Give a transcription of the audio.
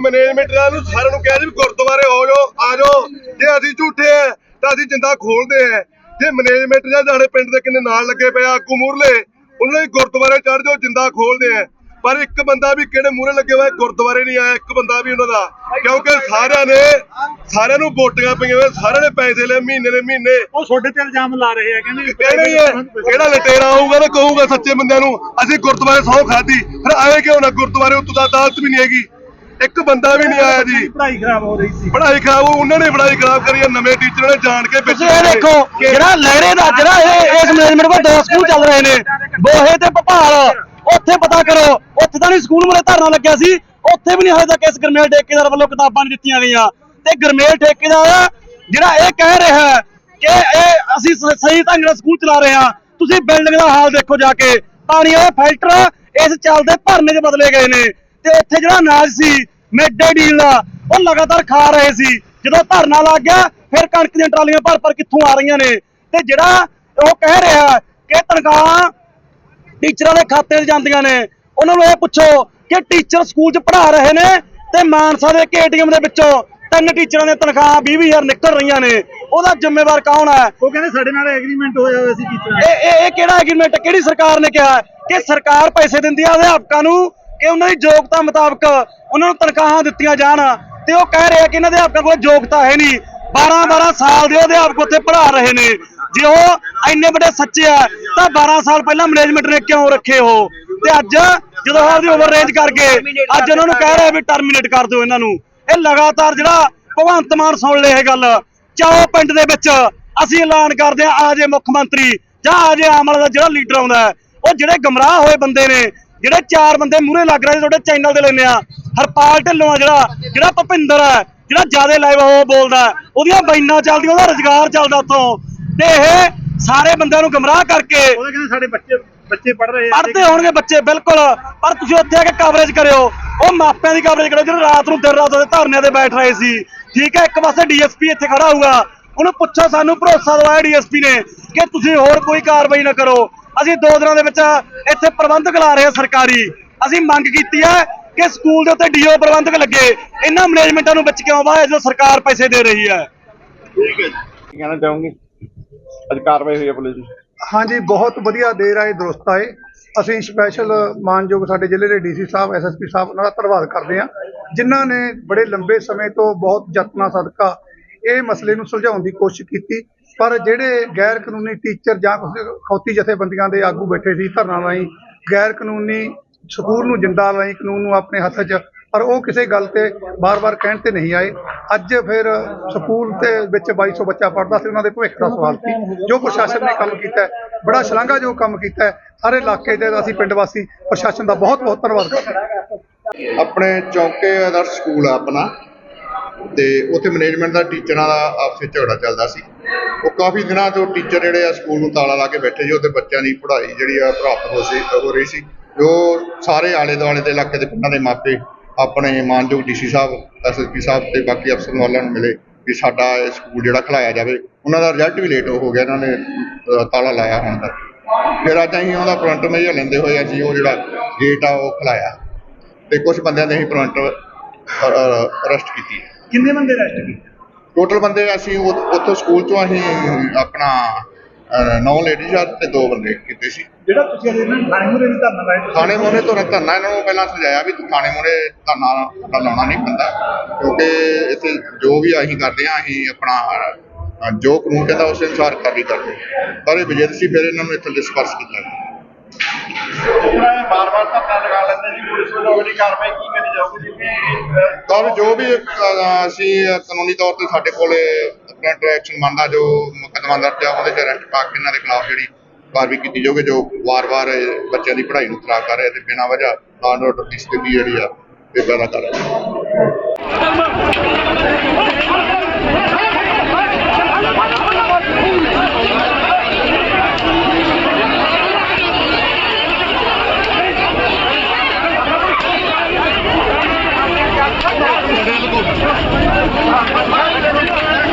Management ਨਾਲ ਨੂੰ ਸਾਰਿਆਂ ਨੂੰ ਕਿਹਾ ਜੀ ਵੀ ਗੁਰਦੁਆਰੇ ਹੋ ਜਾਓ ਆ ਜਾਓ। ਜੇ ਅਸੀਂ ਝੂਠੇ ਆ ਤਾਂ ਅਸੀਂ ਜਿੰਦਾ ਖੋਲਦੇ ਆ। ਜੇ ਮੈਨੇਜਮੈਂਟ ਜਾਂ ਸਾਡੇ ਪਿੰਡ ਦੇ ਕਿੰਨੇ ਨਾਲ ਲੱਗੇ ਪਏ ਆਗੂ ਮੂਰਲੇ ਉਹਨਾਂ ਨੇ ਗੁਰਦੁਆਰੇ ਚੜ ਜਾਓ ਜਿੰਦਾ ਖੋਲਦੇ ਆ। ਪਰ ਇੱਕ ਬੰਦਾ ਵੀ ਕਿਹੜੇ ਮੂਹਰੇ ਲੱਗੇ ਹੋਏ ਗੁਰਦੁਆਰੇ ਨਹੀਂ ਆਇਆ ਇੱਕ ਬੰਦਾ ਵੀ ਉਹਨਾਂ ਦਾ। ਕਿਉਂਕਿ ਸਾਰਿਆਂ ਨੇ ਸਾਰਿਆਂ ਨੂੰ ਵੋਟੀਆਂ ਪਈਆਂ ਹੋਈਆਂ ਸਾਰਿਆਂ ਨੇ ਪੈਸੇ ਲਏ ਮਹੀਨੇ ਦੇ ਮਹੀਨੇ। ਉਹ ਤੁਹਾਡੇ ਤੇ ਇਲਜ਼ਾਮ ਲਾ ਰਹੇ ਆ ਕਹਿੰਦੇ ਹੈ ਕਿਹੜਾ ਲਟੇਰਾ ਆਊਗਾ ਨਾ ਕਹੂਗਾ ਸੱਚੇ ਬੰਦਿਆਂ ਨੂੰ ਅਸੀਂ ਗੁਰਦੁਆਰੇ ਸੌ ਖਾਦੀ ਫਿਰ ਆਏ ਕਿਉਂ ਨਾ ਗੁਰਦੁਆਰੇ ਉੱਤੋਂ ਦਾ ਅਦਾਲਤ ਵੀ ਨਹੀਂ ਹੈਗੀ। ਇੱਕ ਬੰਦਾ ਵੀ ਨਹੀਂ ਆਇਆ ਜੀ। ਪੜ੍ਹਾਈ ਖਰਾਬ ਹੋ ਰਹੀ ਸੀ। ਪੜ੍ਹਾਈ ਖਰਾਬ ਉਹ ਉਹਨਾਂ ਨੇ ਪੜ੍ਹਾਈ ਖਰਾਬ ਕਰੀ ਹੈ ਨਵੇਂ ਟੀਚਰਾਂ ਨੇ ਜਾਣ ਕੇ ਵਿੱਚ ਤੁਸੀਂ ਇਹ ਦੇਖੋ ਜਿਹੜਾ ਲਹਿਰੇ ਦਾ ਜਿਹੜਾ ਇਹ ਇਸ ਮੈਨੇਜਮੈਂਟ ਕੋਲ ਦੋ ਸਕੂਲ ਚੱਲ ਰਹੇ ਨੇ ਬੋਹੇ ਤੇ ਭਪਾਲ ਉੱਥੇ ਪਤਾ ਕਰੋ ਉੱਥੇ ਤਾਂ ਨਹੀਂ ਸਕੂਲ ਵਾਲੇ ਧਰਨਾ ਲੱਗਿਆ ਸੀ ਉੱਥੇ ਵੀ ਨਹੀਂ ਹਜੇ ਤੱਕ ਇਸ ਗਰਮੇਲ ਠੇਕੇਦਾਰ ਵੱਲੋਂ ਕਿਤਾਬਾਂ ਨਹੀਂ ਦਿੱਤੀਆਂ ਗਈਆਂ। ਤੇ ਗਰਮੇਲ ਠੇਕੇਦਾਰ ਜਿਹੜਾ ਇਹ ਕਹਿ ਰਿਹਾ ਹੈ ਕਿ ਇਹ ਅਸੀਂ ਸ- ਸਹੀ ਢੰਗ ਨਾਲ ਸਕੂਲ ਚਲਾ ਰਹੇ ਹਾਂ ਤੁਸੀਂ ਬਿਲਡਿੰਗ ਦਾ ਹਾਲ ਦੇਖੋ ਜਾ ਕੇ। ਪਾਣੀ ਵਾਲੇ ਫਿਲਟਰ ਇਸ ਚੱਲਦੇ ਭਰਨੇ 'ਚ ਬਦਲੇ ਗਏ ਨੇ। ਤੇ ਉੱਥੇ ਜਿਹੜਾ ਅਨਾਜ ਸੀ ਮਿਡ ਡੇ ਡੀਲ ਦਾ ਉਹ ਲਗਾਤਾਰ ਖਾ ਰਹੇ ਸੀ। ਜਦੋਂ ਧਰਨਾ ਲੱਗ ਗਿਆ ਫਿਰ ਕਣਕ ਦੀਆਂ ਟਰਾਲੀਆਂ ਭਰ ਭਰ ਕਿੱਥੋਂ ਆ ਰਹੀਆਂ ਨੇ? ਤੇ ਜਿਹੜਾ ਉਹ ਕਹਿ ਰਿਹਾ ਕਿ ਤਨਖਾਹਾਂ ਟੀਚਰਾਂ ਦੇ ਖਾਤੇ 'ਚ ਜਾਂਦੀਆਂ ਨੇ ਉਹਨਾਂ ਨੂੰ ਇਹ ਪੁੱਛੋ ਕਿ ਟੀਚਰ ਸਕੂਲ 'ਚ ਪੜ੍ਹਾ ਰਹੇ ਨੇ ਤੇ ਮਾਨਸਾ ਦੇ ਏਟੀਐਮ ਦੇ ਵਿੱਚੋਂ ਤਿੰਨ ਟੀਚਰਾਂ ਦੀਆਂ ਤਨਖਾਹਾਂ 20-20000 ਨਿਕਲ ਰਹੀਆਂ ਨੇ। ਉਹਦਾ ਜ਼ਿੰਮੇਵਾਰ ਕੌਣ ਹੈ? ਉਹ ਕਹਿੰਦੇ ਸਾਡੇ ਨਾਲ ਐਗਰੀਮੈਂਟ ਹੋਇਆ ਹੋਇਆ ਸੀ ਟੀਚਰਾਂ ਇਹ ਇਹ ਇਹ ਕਿਹੜਾ ਐਗਰੀਮੈਂਟ ਕਿਹੜੀ ਸਰਕਾਰ ਨੇ ਕਿਹਾ ਕਿ ਸਰਕਾਰ ਪੈਸੇ ਦਿੰਦੀ ਆ ਅਧਿਆਪਕਾਂ ਨੂੰ ਕਿ ਉਹਨਾਂ ਦੀ ਯੋਗਤਾ ਮੁਤਾਬਕ ਉਹਨਾਂ ਨੂੰ ਤਨਖਾਹਾਂ ਦਿੱਤੀਆਂ ਜਾਣ ਤੇ ਉਹ ਕਹਿ ਰਹੇ ਆ ਕਿ ਇਹਨਾਂ ਅਧਿਆਪਕਾਂ ਕੋਲ ਯੋਗਤਾ ਹੈ ਨਹੀਂ। 12 12 ਸਾਲ ਦੇ ਉਹ ਅਧਿਆਪਕ ਉੱਥੇ ਪੜ੍ਹਾ ਰਹੇ ਨੇ। ਜੇ ਉਹ ਇੰਨੇ ਵੱਡੇ ਸੱਚੇ ਆ ਤਾਂ 12 ਸਾਲ ਪਹਿਲਾਂ ਮੈਨੇਜਮੈਂਟ ਨੇ ਕਿਉਂ ਰੱਖੇ ਹੋ ਤੇ ਅੱਜ ਜਦੋਂ ਆਪਦੀ ਓਵਰ ਰੇਂਜ ਕਰ ਅੱਜ ਉਹਨਾਂ ਨੂੰ ਕਹਿ ਰਿਹਾ ਵੀ ਟਰਮੀਨੇਟ ਕਰ ਦਿਓ ਇਹਨਾਂ ਨੂੰ। ਇਹ ਲਗਾਤਾਰ ਜਿਹੜਾ ਭਗਵੰਤ ਮਾਨ ਸੁਣ ਲਏ ਇਹ ਗੱਲ ਚਾਹੋ ਪਿੰਡ ਦੇ ਵਿੱਚ ਅਸੀਂ ਐਲਾਨ ਕਰਦੇ ਆ ਆ ਜੇ ਮੁੱਖ ਮੰਤਰੀ ਜਾਂ ਆਜੇ ਜੇ ਆਮ ਵਾਲਾ ਦਾ ਜਿਹੜਾ ਲੀਡਰ ਆਉਂਦਾ ਹੈ, ਉਹ ਜਿਹੜੇ ਗਮਰਾਹ ਹੋਏ ਬੰਦੇ ਨੇ ਜਿਹੜੇ ਚਾਰ ਬੰਦੇ ਮੂਹਰੇ ਲੱਗ ਰਹੇ ਤੁਹਾਡੇ ਚੈਨਲ ਤੇ ਲੈਨੇ ਆ ਹਰਪਾਲ ਢਿੱਲੋਂ ਆ ਜਿਹੜਾ ਜਿਹੜਾ ਭਪਿੰਦਰ ਹੈ ਜਿਹੜਾ ਜਿਆਦੇ ਲਾਈਵ ਉਹ ਬੋਲਦਾ ਉਹਦੀਆਂ ਬੈਨਾਂ ਚੱਲਦੀਆਂ ਉਹਦਾ ਰੁਜ਼ਗਾਰ ਚੱਲਦਾ ਉੱਥੋਂ। ਤੇ ਇਹ ਸਾਰੇ ਬੰਦਿਆਂ ਨੂੰ ਗਮਰਾਹ ਕਰਕੇ ਉਹਦੇ ਕਹਿੰਦੇ ਸਾਡੇ ਬੱਚੇ ਬੱਚੇ ਪੜ੍ਹ ਰਹੇ ਆ। ਪੜ੍ਹਦੇ ਹੋਣਗੇ ਬੱਚੇ ਬਿਲਕੁਲ। ਪਰ ਤੁਸੀਂ ਉੱਥੇ ਆ ਕੇ ਕਵਰੇਜ ਕਰਿਓ। ਉਹ ਮਾਪਿਆਂ ਦੀ ਕਵਰੇਜ ਕਰੋ ਜਿਹੜੇ ਰਾਤ ਨੂੰ ਦਿਨ ਰਾਤ ਉਹਦੇ ਧਰਨਿਆਂ ਤੇ ਬੈਠ ਰਹੇ ਸੀ। ਠੀਕ ਹੈ ਇੱਕ ਪਾਸੇ ਡੀਐਸਪੀ ਇੱਥੇ ਖੜਾ ਹੋਊਗਾ। ਉਹਨੂੰ ਪੁੱਛੋ ਸਾਨੂੰ ਭਰੋਸਾ ਦਵਾਇਆ ਡੀਐਸਪੀ ਨੇ ਕਿ ਤੁਸੀਂ ਹੋਰ ਕੋਈ ਕਾਰਵਾਈ ਨਾ ਕਰੋ। ਅਸੀਂ ਦੋ ਦਿਨਾਂ ਦੇ ਵਿੱਚ ਇੱਥੇ ਪ੍ਰਬੰਧਕ ਲਾ ਰਹੇ ਹਾਂ ਸਰਕਾਰੀ। ਅਸੀਂ ਮੰਗ ਕੀਤੀ ਹੈ ਕਿ ਸਕੂਲ ਦੇ ਉੱਤੇ ਡੀਓ ਪ੍ਰਬੰਧਕ ਲੱਗੇ। ਇਹਨਾਂ ਮੈਨੇਜਮੈਂਟਾਂ ਨੂੰ ਵਿੱਚ ਕਿਉਂ ਵਾਇਆ ਜਦੋਂ ਸਰਕਾਰ ਪੈਸੇ ਦੇ ਰਹੀ ਹੈ। ਠੀਕ ਹੈ ਜੀ। ਕੀ ਕਹਿਣਾ ਚਾਹੋਗੇ? ਅੱਜ ਕਾਰਵਾਈ ਹੋਈ ਹੈ ਪੁਲਿਸ ਦੀ। ਹਾਂਜੀ ਬਹੁਤ ਵਧੀਆ ਦੇਰ ਆਏ ਦਰੁਸਤ ਆਏ। ਅਸੀਂ ਸਪੈਸ਼ਲ ਮਾਨਯੋਗ ਸਾਡੇ ਜ਼ਿਲ੍ਹੇ ਦੇ ਡੀਸੀ ਸਾਹਿਬ ਐਸਐਸਪੀ ਸਾਹਿਬ ਉਹਨਾਂ ਦਾ ਧੰਨਵਾਦ ਕਰਦੇ ਹਾਂ। ਜਿਨ੍ਹਾਂ ਨੇ ਬੜੇ ਲੰਬੇ ਸਮੇਂ ਤੋਂ ਬਹੁਤ ਯਤਨਾਂ ਸਦਕਾ ਇਹ ਮਸਲੇ ਨੂੰ ਸੁਲਝਾਉਣ ਦੀ ਕੋਸ਼ਿਸ਼ ਕੀਤੀ। ਪਰ ਜਿਹੜੇ ਗੈਰ ਕਾਨੂੰਨੀ ਟੀਚਰ ਜਾਂ ਕੁਝ ਖੌਤੀ ਜਥੇਬੰਦੀਆਂ ਦੇ ਆਗੂ ਬੈਠੇ ਸੀ ਧਰਨਾ ਰਾਹੀਂ, ਗੈਰ ਕਾਨੂੰਨੀ ਸਕੂਲ ਨੂੰ ਜਿੰਦਾ ਲਾਈ ਕਾਨੂੰਨ ਨੂੰ ਆਪਣੇ ਹੱਥ 'ਚ, ਪਰ ਉਹ ਕਿਸੇ ਗੱਲ ਤੇ ਬਾਰ-ਬਾਰ ਕਹਿਣ ਤੇ ਨਹੀਂ ਆਏ। ਅੱਜ ਫਿਰ ਸਕੂਲ ਦੇ ਵਿੱਚ 2200 ਬੱਚਾ ਪੜ੍ਹਦਾ ਸੀ, ਉਹਨਾਂ ਦੇ ਭਵਿੱਖ ਦਾ ਸਵਾਲ ਸੀ, ਜੋ ਪ੍ਰਸ਼ਾਸਨ ਨੇ ਕੰਮ ਕੀਤਾ ਹੈ। ਬੜਾ ਸ਼ਲਾਘਾਯੋਗ ਕੰਮ ਕੀਤਾ ਹੈ ਸਾਰੇ ਇਲਾਕੇ ਦੇ ਅਸੀਂ ਪਿੰਡ ਵਾਸੀ, ਪ੍ਰਸ਼ਾਸਨ ਦਾ ਬਹੁਤ-ਬਹੁਤ ਧੰਨਵਾਦ ਕਰਦੇ ਆਪਣੇ ਚੌਕੇ ਆਦਰਸ਼ ਸਕੂਲ ਆ ਆਪਣਾ। ਤੇ ਉੱਥੇ ਮੈਨੇਜਮੈਂਟ ਦਾ ਟੀਚਰਾਂ ਦਾ ਆਪਸ ਵਿੱਚ ਝਗੜਾ ਚੱਲਦਾ ਸੀ। ਉਹ ਕਾਫੀ ਦਿਨਾਂ ਤੋਂ ਟੀਚਰ ਜਿਹੜੇ ਆ ਸਕੂਲ ਨੂੰ ਤਾਲਾ ਲਾ ਕੇ ਬੈਠੇ ਸੀ, ਉਹਦੇ ਬੱਚਿਆਂ ਦੀ ਪੜ੍ਹਾਈ ਜਿਹੜੀ ਆ ਪ੍ਰਾਪਤ ਹੋ ਸੀ, ਹੋ ਰਹੀ ਸੀ। ਜੋ ਸਾਰੇ ਆਲੇ ਦੁਆਲੇ ਦੇ ਇਲਾਕੇ ਦੇ ਪਿੰਡਾਂ ਦੇ ਮਾਪੇ, ਆਪਣੇ ਮਾਨਯੋਗ ਡੀਸੀ ਸਾਹਿਬ ਐਸਐਸਪੀ ਸਾਹਿਬ ਤੇ ਬਾਕੀ ਅਫਸਰ ਵਾਲਿਆਂ ਨੂੰ ਮਿਲੇ ਵੀ ਸਾਡਾ ਇਹ ਸਕੂਲ ਜਿਹੜਾ ਖਲਾਇਆ ਜਾਵੇ। ਉਹਨਾਂ ਦਾ ਰਿਜ਼ਲਟ ਵੀ ਲੇਟ ਹੋ ਗਿਆ, ਇਹਨਾਂ ਨੇ ਤਾਲਾ ਲਾਇਆ ਹੁਣ ਤੱਕ ਫਿਰ ਅੱਜ ਅਸੀਂ ਉਹਦਾ ਪ੍ਰੰਟ ਮੇਜਰ ਲੈਂਦੇ ਹੋਏ ਅਸੀਂ ਉਹ ਜਿਹੜਾ ਗੇਟ ਆ, ਉਹ ਖਲਾਇਆ। ਤੇ ਕੁਝ ਬੰਦਿਆਂ ਨੇ ਅਸੀਂ ਪ੍ਰੰਟ ਅਰੈਸਟ ਕੀਤੀ ਕਿੰਨੇ ਬੰਦੇ ਅਰੈਸਟ ਕੀਤੇ? ਟੋਟਲ ਬੰਦੇ ਅਸੀਂ ਉੱਥੋਂ ਸਕੂਲ ਤੋਂ ਅਸੀਂ ਆਪਣਾ ਨੌ ਲੇਡੀਜ਼ ਆ ਤੇ ਦੋ ਬੰਦੇ ਕੀਤੇ ਸੀ। ਜਿਹੜਾ ਤੁਸੀਂ ਅਜੇ ਇਹਨਾਂ ਥਾਣੇ ਮੂਰੇ ਵੀ ਧਰਨਾ ਲਾਇਆ ਤੁਸੀਂ- ਥਾਣੇ ਮੋਹਰੇ ਤੋਂ ਧਰਨਾ ਇਹਨਾਂ ਨੂੰ ਪਹਿਲਾਂ ਸਮਝਾਇਆ ਵੀ ਤੂੰ ਥਾਣੇ ਮੋਹਰੇ ਧਰਨਾ ਤਾਂ ਲਾਉਣਾ ਨਹੀਂ ਪੈਂਦਾ। ਕਿਉਂਕਿ ਇੱਥੇ ਜੋ ਵੀ ਅਸੀਂ ਕਰਦੇ ਆ ਅਸੀਂ ਆਪਣਾ ਅਹ ਜੋ ਕਾਨੂੰਨ ਕਹਿੰਦਾ ਉਸ ਅਨੁਸਾਰ ਕਾਰਵਾਈ ਕਰਦੇ ਪਰ ਇਹ ਵਿਜੇਤ ਸੀ ਫਿਰ ਇਹਨਾਂ ਨੂੰ ਇੱਥੇ ਡਿਸਪਰਸ ਕੀਤਾ ਗਿਆ। ਉਹਨਾਂ ਜੋ ਵੀ ਅਸੀਂ ਕਾਨੂੰਨੀ ਤੌਰ ਤੇ ਸਾਡੇ ਕੋਲੇ ਕਰੰਟ ਐਕਸ਼ਨ ਬਣਦਾ ਜੋ ਮੁਕੱਦਮਾ ਦਰਜ ਆ ਉਹਦੇ ਚ ਅਰੈਸਟ ਪਾ ਕੇ ਇਹਨਾਂ ਦੇ ਖਿਲਾਫ ਜਿਹੜੀ ਕਾਰਵਾਈ ਕੀਤੀ ਜਾਊਗੀ ਜੋ ਵਾਰ-ਵਾਰ ਬੱਚਿਆਂ ਦੀ ਪੜ੍ਹਾਈ ਨੂੰ ਖਰਾਬ ਕਰ ਰਹੇ ਤੇ ਬਿਨਾਂ ਵਜ੍ਹਾ ਆਨ ਆਰਡਰ ਦੀ ਸਥਿਤੀ ਜਿਹੜੀ ਆ ਇਹ ਪੈਦਾ ਕਰ ਰਿਹਾ